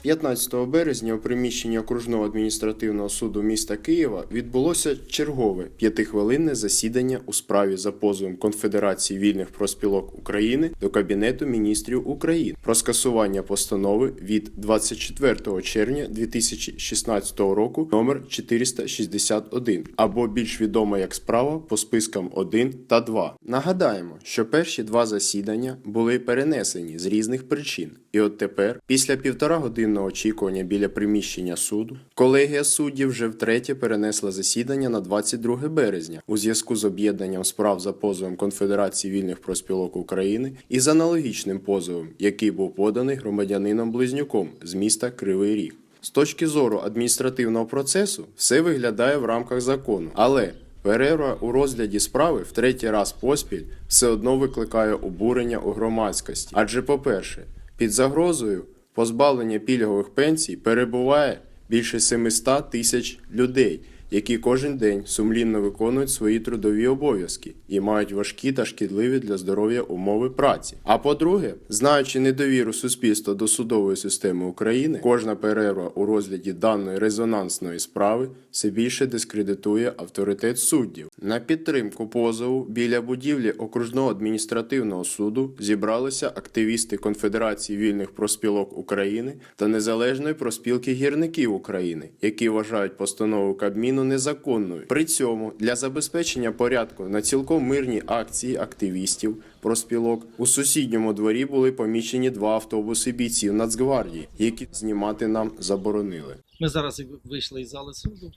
– 15 березня у приміщенні окружного адміністративного суду міста Києва відбулося чергове п'ятихвилинне засідання у справі за позовом Конфедерації вільних проспілок України до Кабінету міністрів України про скасування постанови від 24 червня 2016 року номер 461, або більш відома як справа по спискам 1 та 2. Нагадаємо, що перші два засідання були перенесені з різних причин, і от тепер, після півтора годинного очікування біля приміщення суду, колегія суддів вже втретє перенесла засідання на 22 березня у зв'язку з об'єднанням справ за позовом Конфедерації вільних проспілок України і з аналогічним позовом, який був поданий громадянином Близнюком з міста Кривий Ріг. З точки зору адміністративного процесу все виглядає в рамках закону, але перерва у розгляді справи в третій раз поспіль все одно викликає обурення у громадськості. Адже, по-перше, під загрозою позбавлення пільгових пенсій перебуває більше 700 тисяч людей, які кожен день сумлінно виконують свої трудові обов'язки і мають важкі та шкідливі для здоров'я умови праці. А по-друге, знаючи недовіру суспільства до судової системи України, кожна перерва у розгляді даної резонансної справи все більше дискредитує авторитет суддів. На підтримку позову біля будівлі окружного адміністративного суду зібралися активісти Конфедерації вільних проспілок України та Незалежної проспілки гірників України, які вважають постанову Кабміну незаконною. При цьому для забезпечення порядку на цілком мирній акції активістів проспілок у сусідньому дворі були поміщені два автобуси бійців Нацгвардії, які знімати нам заборонили. Ми зараз вийшли із зали суду,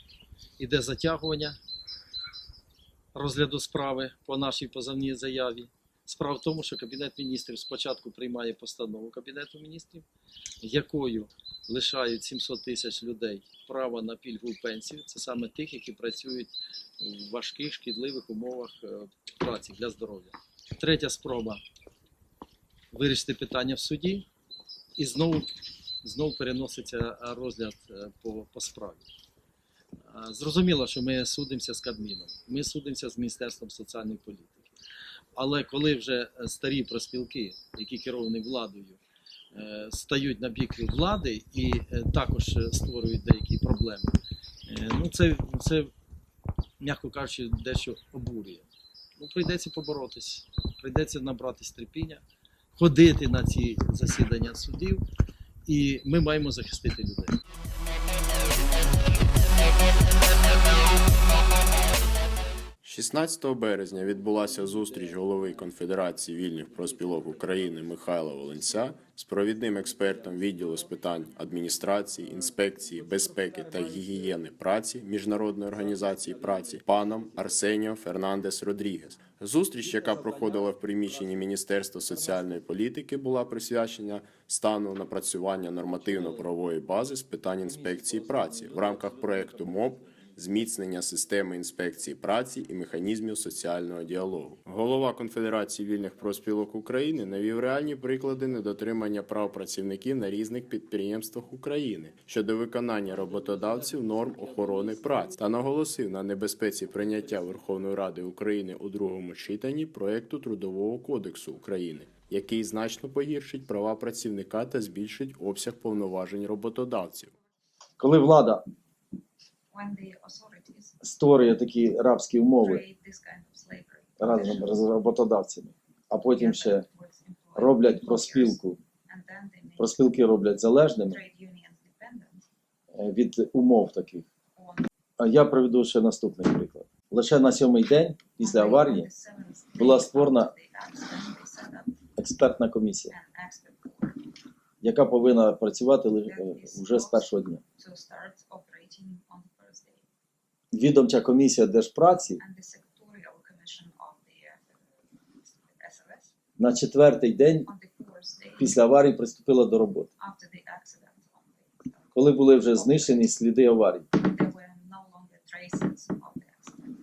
іде затягування розгляду справи по нашій позовній заяві. Справа в тому, що Кабінет міністрів спочатку приймає постанову Кабінету міністрів, якою лишають 700 тисяч людей право на пільгову пенсію. Це саме тих, які працюють в важких шкідливих умовах е, праці для здоров'я. Третя спроба вирішити питання в суді і знову знову переноситься розгляд е, по, по справі. Е, Зрозуміло, що ми судимося з Кабміном, ми судимося з Міністерством соціальної політики. Але коли вже е, старі проспілки, які керовані владою, е, стають на бік влади і е, також створюють деякі проблеми, ну це, це м'яко кажучи, дещо обурює. Ну, прийдеться поборотись, прийдеться набратись терпіння, ходити на ці засідання судів, і ми маємо захистити людей. – 16 березня відбулася зустріч голови Конфедерації вільних проспілок України Михайла Волинця з провідним експертом відділу з питань адміністрації, інспекції, безпеки та гігієни праці Міжнародної організації праці паном Арсеніо Фернандес Родрігес. Зустріч, яка проходила в приміщенні Міністерства соціальної політики, була присвячена стану напрацювання нормативно-правової бази з питань інспекції праці в рамках проекту МОП зміцнення системи інспекції праці і механізмів соціального діалогу. Голова Конфедерації вільних проспілок України навів реальні приклади недотримання прав працівників на різних підприємствах України щодо виконання роботодавців норм охорони праці та наголосив на небезпеці прийняття Верховної Ради України у другому читанні проекту Трудового кодексу України. Який значно погіршить права працівника та збільшить обсяг повноважень роботодавців. Коли влада створює такі рабські умови разом з роботодавцями, а потім ще роблять проспілку, проспілки роблять залежними е, від умов таких. я приведу ще наступний приклад. Лише на сьомий день після аварії була створена експертна комісія, яка повинна працювати е, вже з першого дня. Відомча комісія держпраці uh, на четвертий день після аварії приступила до роботи, the коли були вже знищені сліди аварії.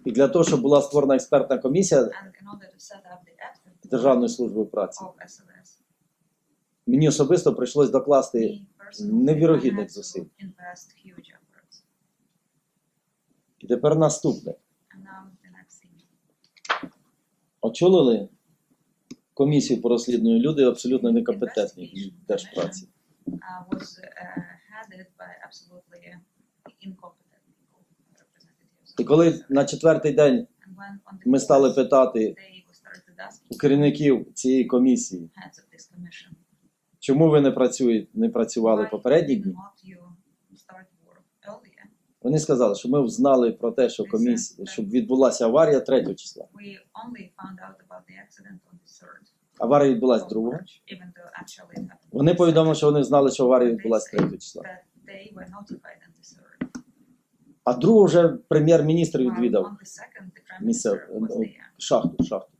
І для того, щоб була створена експертна комісія Державної служби праці, Мені особисто прийшлось докласти невірогідних зусиль. І тепер наступне. Очолили комісію по розслідуванню люди абсолютно некомпетентні в держпраці. І коли на четвертий день ми стали питати у керівників цієї комісії, чому ви не працюєте, не працювали попередні дні, вони сказали, що ми знали про те, що комісія, щоб відбулася аварія 3 числа. Аварія відбулася of 2 March, even though actually it happened. Вони повідомили, що вони знали, що аварія відбулася say 3 числа. А другого вже прем'єр-міністр відвідав місце there шахту. шахту.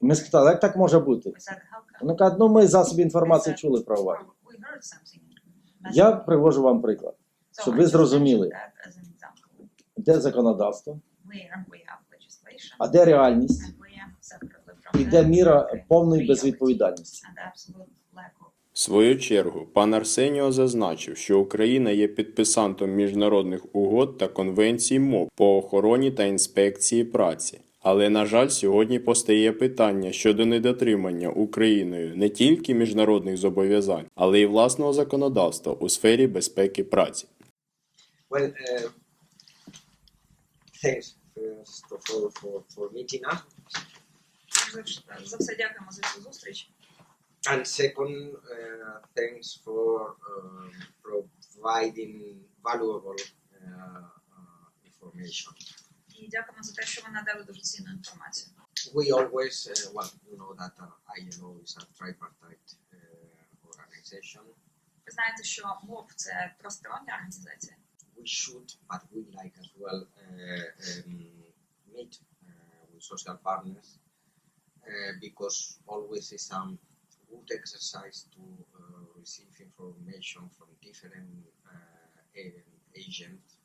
Ми спитали, як так може бути? Вони кажуть, ну ми засоби інформації чули про аварію. Я привожу вам приклад. Щоб ви зрозуміли. Де законодавство, а де реальність, і де міра повної безвідповідальності. В свою чергу, пан Арсеніо зазначив, що Україна є підписантом міжнародних угод та конвенцій МОП по охороні та інспекції праці. Але, на жаль, сьогодні постає питання щодо недотримання Україною не тільки міжнародних зобов'язань, але й власного законодавства у сфері безпеки праці. Well, uh, thanks first of all for, for meeting us. За вш- За все дякуємо за цю зустріч. And second, uh, thanks for um, providing valuable uh, uh, information. І дякуємо за те, що ви надали дуже цінну інформацію. We always, uh, well, you know that uh, ILO is a tripartite uh, organization. Ви знаєте, що МОП це тристороння організація. We should, but we like as well, uh, um, meet uh, with social partners uh, because always is a good exercise to receive information from different agents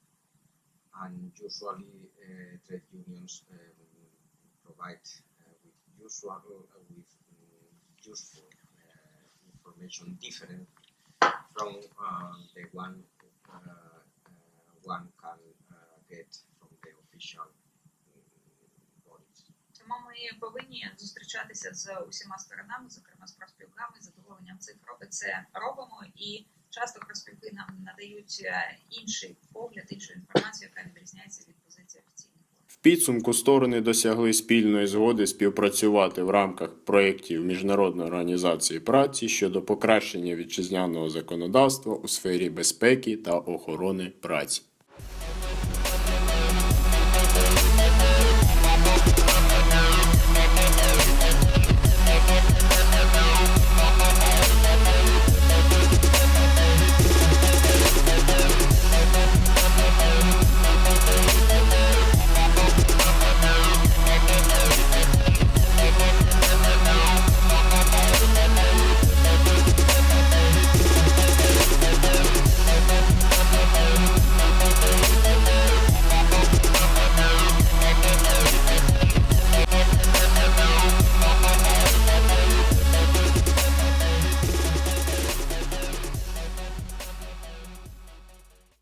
and usually uh, trade unions um, provide uh, with usual uh, with um, useful information different from the one one can uh, get from the official bodies. Тому ми повинні зустрічатися з усіма сторонами, зокрема з профспілками, з задоволенням цих робить це робимо. І часто профспілки нам надають е, інший погляд, іншу інформацію, яка відрізняється від позиції офіційних. В підсумку сторони досягли спільної згоди співпрацювати в рамках проєктів Міжнародної організації праці щодо покращення вітчизняного законодавства у сфері безпеки та охорони праці.